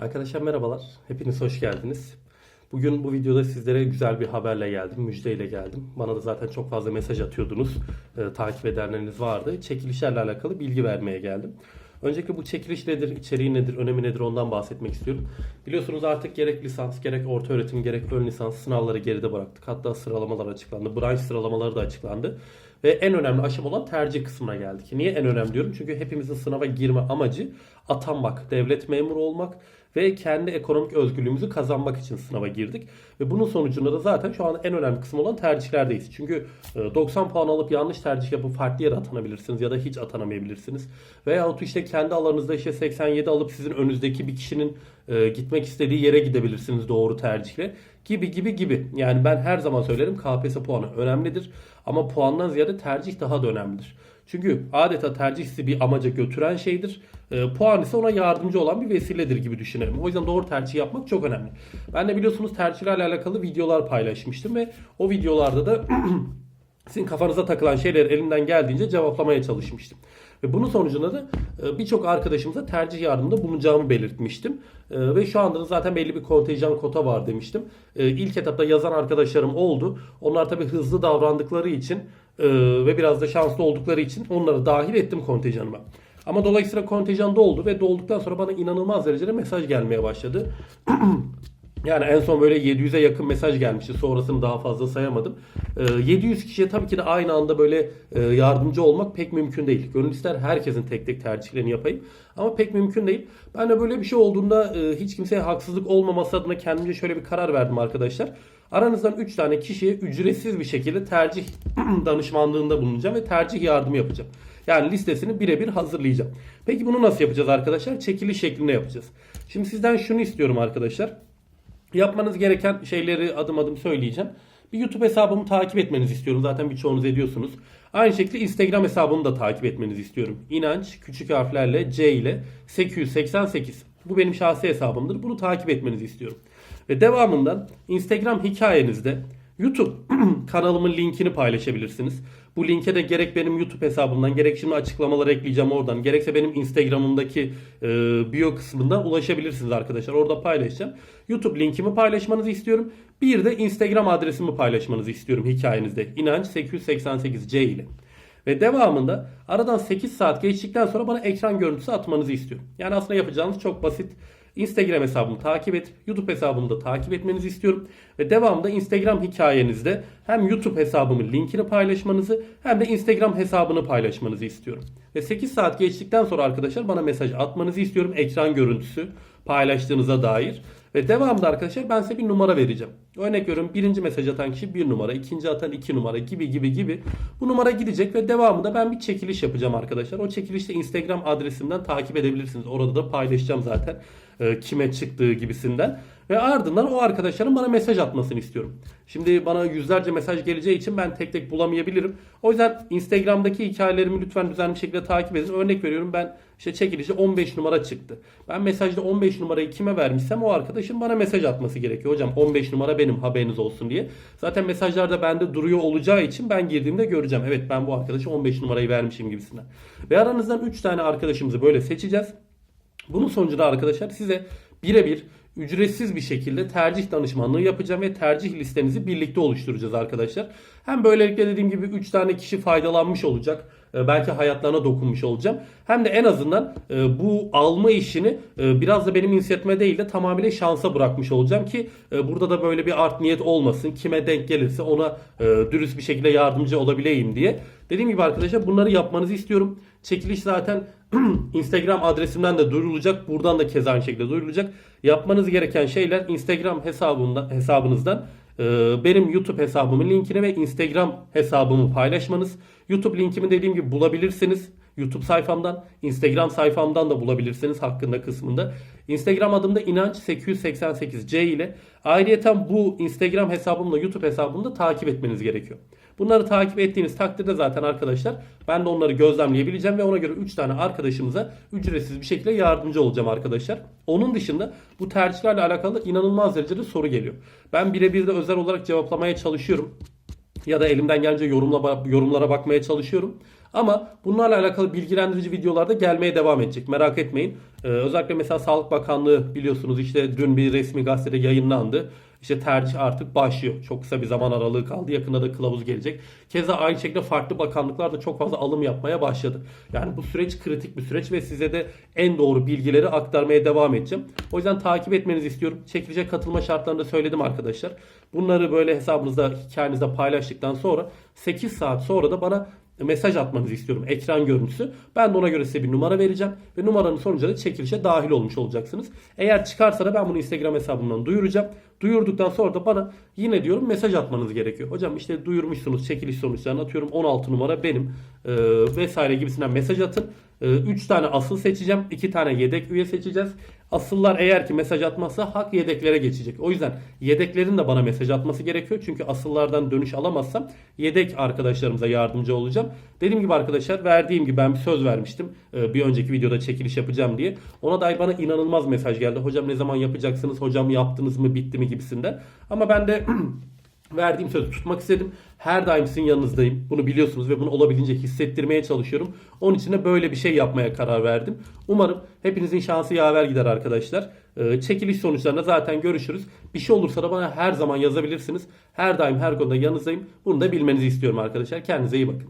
Arkadaşlar merhabalar. Hepiniz hoş geldiniz. Bugün bu videoda sizlere güzel bir haberle geldim. Müjdeyle geldim. Bana da zaten çok fazla mesaj atıyordunuz. Ee, takip edenleriniz vardı. Çekilişlerle alakalı bilgi vermeye geldim. Öncelikle bu çekiliş nedir, içeriği nedir, önemi nedir ondan bahsetmek istiyorum. Biliyorsunuz artık gerek lisans, gerek orta öğretim, gerek ön lisans sınavları geride bıraktık. Hatta sıralamalar açıklandı. Branş sıralamaları da açıklandı. Ve en önemli aşama olan tercih kısmına geldik. Niye en önemli diyorum? Çünkü hepimizin sınava girme amacı atanmak, devlet memuru olmak ve kendi ekonomik özgürlüğümüzü kazanmak için sınava girdik. Ve bunun sonucunda da zaten şu an en önemli kısım olan tercihlerdeyiz. Çünkü e, 90 puan alıp yanlış tercih yapıp farklı yere atanabilirsiniz ya da hiç atanamayabilirsiniz. Veyahut işte kendi alanınızda işte 87 alıp sizin önünüzdeki bir kişinin e, gitmek istediği yere gidebilirsiniz doğru tercihle. Gibi gibi gibi. Yani ben her zaman söylerim KPSS puanı önemlidir. Ama puandan ziyade tercih daha da önemlidir. Çünkü adeta tercih sizi bir amaca götüren şeydir. E, puan ise ona yardımcı olan bir vesiledir gibi düşünelim. O yüzden doğru tercih yapmak çok önemli. Ben de biliyorsunuz tercihlerle alakalı videolar paylaşmıştım ve o videolarda da sizin kafanıza takılan şeyleri elimden geldiğince cevaplamaya çalışmıştım. Ve bunun sonucunda da e, birçok arkadaşımıza tercih yardımında bulunacağımı belirtmiştim. E, Ve şu anda da zaten belli bir kontenjan kota var demiştim. E, İlk etapta yazan arkadaşlarım oldu. Onlar tabii hızlı davrandıkları için e, ve biraz da şanslı oldukları için onları dahil ettim kontenjanıma. Ama dolayısıyla kontenjan doldu ve dolduktan sonra bana inanılmaz derecede mesaj gelmeye başladı. Yani en son böyle 700'e yakın mesaj gelmişti. Sonrasını daha fazla sayamadım. Ee, 700 kişiye tabii ki de aynı anda böyle e, yardımcı olmak pek mümkün değil. Gönül ister herkesin tek tek tercihlerini yapayım. Ama pek mümkün değil. Ben de böyle bir şey olduğunda e, hiç kimseye haksızlık olmaması adına kendimce şöyle bir karar verdim arkadaşlar. Aranızdan 3 tane kişiye ücretsiz bir şekilde tercih danışmanlığında bulunacağım ve tercih yardımı yapacağım. Yani listesini birebir hazırlayacağım. Peki bunu nasıl yapacağız arkadaşlar? Çekiliş şeklinde yapacağız. Şimdi sizden şunu istiyorum arkadaşlar. Yapmanız gereken şeyleri adım adım söyleyeceğim. Bir YouTube hesabımı takip etmenizi istiyorum. Zaten birçoğunuz ediyorsunuz. Aynı şekilde Instagram hesabımı da takip etmenizi istiyorum. İnanç küçük harflerle C ile 888. Bu benim şahsi hesabımdır. Bunu takip etmenizi istiyorum. Ve devamında Instagram hikayenizde YouTube kanalımın linkini paylaşabilirsiniz. Bu linke de gerek benim YouTube hesabımdan gerek şimdi açıklamaları ekleyeceğim oradan gerekse benim Instagram'ımdaki e, bio kısmından ulaşabilirsiniz arkadaşlar. Orada paylaşacağım. YouTube linkimi paylaşmanızı istiyorum. Bir de Instagram adresimi paylaşmanızı istiyorum hikayenizde. İnanç 888C ile. Ve devamında aradan 8 saat geçtikten sonra bana ekran görüntüsü atmanızı istiyorum. Yani aslında yapacağınız çok basit. Instagram hesabımı takip et. YouTube hesabımı da takip etmenizi istiyorum. Ve devamında Instagram hikayenizde hem YouTube hesabımın linkini paylaşmanızı hem de Instagram hesabını paylaşmanızı istiyorum. Ve 8 saat geçtikten sonra arkadaşlar bana mesaj atmanızı istiyorum. Ekran görüntüsü paylaştığınıza dair. Ve devamında arkadaşlar ben size bir numara vereceğim. Örnek veriyorum birinci mesaj atan kişi bir numara, ikinci atan iki numara gibi gibi gibi. Bu numara gidecek ve devamında ben bir çekiliş yapacağım arkadaşlar. O çekilişte Instagram adresimden takip edebilirsiniz. Orada da paylaşacağım zaten e, kime çıktığı gibisinden. Ve ardından o arkadaşların bana mesaj atmasını istiyorum. Şimdi bana yüzlerce mesaj geleceği için ben tek tek bulamayabilirim. O yüzden Instagram'daki hikayelerimi lütfen düzenli şekilde takip edin. Örnek veriyorum ben işte çekilişte 15 numara çıktı. Ben mesajda 15 numarayı kime vermişsem o arkadaşın bana mesaj atması gerekiyor. Hocam 15 numara benim haberiniz olsun diye. Zaten mesajlarda bende duruyor olacağı için ben girdiğimde göreceğim. Evet ben bu arkadaşa 15 numarayı vermişim gibisinden. Ve aranızdan 3 tane arkadaşımızı böyle seçeceğiz. Bunun sonucunda arkadaşlar size birebir ücretsiz bir şekilde tercih danışmanlığı yapacağım ve tercih listenizi birlikte oluşturacağız arkadaşlar. Hem böylelikle dediğim gibi 3 tane kişi faydalanmış olacak. Ee, Belki hayatlarına dokunmuş olacağım. Hem de en azından e, bu alma işini e, biraz da benim inisiyatifime değil de tamamıyla şansa bırakmış olacağım ki e, burada da böyle bir art niyet olmasın. Kime denk gelirse ona e, dürüst bir şekilde yardımcı olabileyim diye. Dediğim gibi arkadaşlar bunları yapmanızı istiyorum. Çekiliş zaten Instagram adresimden de duyurulacak. Buradan da keza aynı şekilde duyurulacak. Yapmanız gereken şeyler Instagram hesabından, hesabınızdan e, benim YouTube hesabımın linkini ve Instagram hesabımı paylaşmanız. YouTube linkimi dediğim gibi bulabilirsiniz. YouTube sayfamdan, Instagram sayfamdan da bulabilirsiniz hakkında kısmında. Instagram adımda inanç 888C ile ayrıyeten bu Instagram hesabımla YouTube hesabımı da takip etmeniz gerekiyor. Bunları takip ettiğiniz takdirde zaten arkadaşlar ben de onları gözlemleyebileceğim ve ona göre 3 tane arkadaşımıza ücretsiz bir şekilde yardımcı olacağım arkadaşlar. Onun dışında bu tercihlerle alakalı inanılmaz derecede soru geliyor. Ben birebir de özel olarak cevaplamaya çalışıyorum ya da elimden gelince yorumla yorumlara bakmaya çalışıyorum. Ama bunlarla alakalı bilgilendirici videolar da gelmeye devam edecek. Merak etmeyin. Ee, özellikle mesela Sağlık Bakanlığı biliyorsunuz işte dün bir resmi gazetede yayınlandı. İşte tercih artık başlıyor. Çok kısa bir zaman aralığı kaldı. Yakında da kılavuz gelecek. Keza aynı şekilde farklı bakanlıklar da çok fazla alım yapmaya başladı. Yani bu süreç kritik bir süreç ve size de en doğru bilgileri aktarmaya devam edeceğim. O yüzden takip etmenizi istiyorum. Çekilişe katılma şartlarını da söyledim arkadaşlar. Bunları böyle hesabınızda, hikayenizde paylaştıktan sonra 8 saat sonra da bana mesaj atmanızı istiyorum. Ekran görüntüsü. Ben de ona göre size bir numara vereceğim. Ve numaranın sonucu da çekilişe dahil olmuş olacaksınız. Eğer çıkarsa da ben bunu Instagram hesabımdan duyuracağım. Duyurduktan sonra da bana yine diyorum mesaj atmanız gerekiyor. Hocam işte duyurmuşsunuz çekiliş sonuçlarını atıyorum 16 numara benim e, vesaire gibisinden mesaj atın. 3 tane asıl seçeceğim. 2 tane yedek üye seçeceğiz. Asıllar eğer ki mesaj atmazsa hak yedeklere geçecek. O yüzden yedeklerin de bana mesaj atması gerekiyor. Çünkü asıllardan dönüş alamazsam yedek arkadaşlarımıza yardımcı olacağım. Dediğim gibi arkadaşlar verdiğim gibi ben bir söz vermiştim. Ee, Bir önceki videoda çekiliş yapacağım diye. Ona dair bana inanılmaz mesaj geldi. Hocam ne zaman yapacaksınız? Hocam yaptınız mı? Bitti mi? gibisinden. Ama ben de Verdiğim sözü tutmak istedim. Her daim sizin yanınızdayım. Bunu biliyorsunuz ve bunu olabildiğince hissettirmeye çalışıyorum. Onun için de böyle bir şey yapmaya karar verdim. Umarım hepinizin şansı yaver gider arkadaşlar. Ee, çekiliş sonuçlarında zaten görüşürüz. Bir şey olursa da bana her zaman yazabilirsiniz. Her daim her konuda yanınızdayım. Bunu da bilmenizi istiyorum arkadaşlar. Kendinize iyi bakın.